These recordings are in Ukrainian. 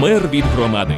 Мер від громади.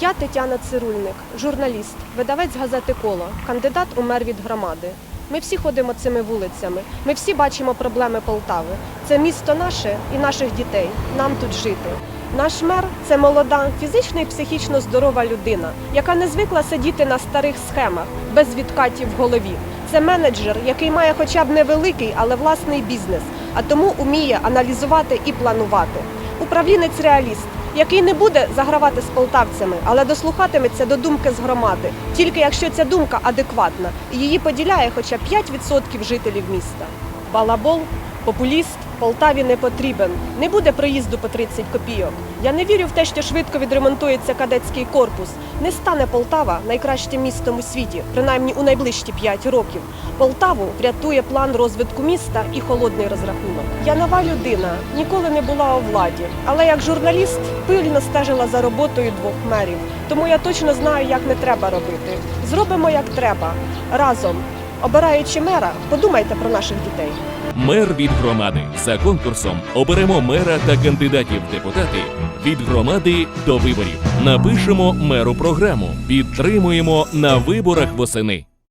Я Тетяна Цирульник, журналіст, видавець газети Коло, кандидат у мер від громади. Ми всі ходимо цими вулицями. Ми всі бачимо проблеми Полтави. Це місто наше і наших дітей. Нам тут жити. Наш мер це молода, фізично і психічно здорова людина, яка не звикла сидіти на старих схемах без відкатів в голові. Це менеджер, який має хоча б невеликий, але власний бізнес, а тому уміє аналізувати і планувати. Управлінець реаліст, який не буде загравати з полтавцями, але дослухатиметься до думки з громади, тільки якщо ця думка адекватна і її поділяє хоча б 5% жителів міста. Балабол, популіст Полтаві не потрібен. Не буде проїзду по 30 копійок. Я не вірю в те, що швидко відремонтується кадетський корпус. Не стане Полтава найкращим містом у світі, принаймні у найближчі 5 років. Полтаву врятує план розвитку міста і холодний розрахунок. Я нова людина, ніколи не була у владі, але як журналіст пильно стежила за роботою двох мерів. Тому я точно знаю, як не треба робити. Зробимо як треба разом. Обираючи мера, подумайте про наших дітей. Мер від громади. За конкурсом оберемо мера та кандидатів в депутати від громади до виборів. Напишемо меру програму. Підтримуємо на виборах восени.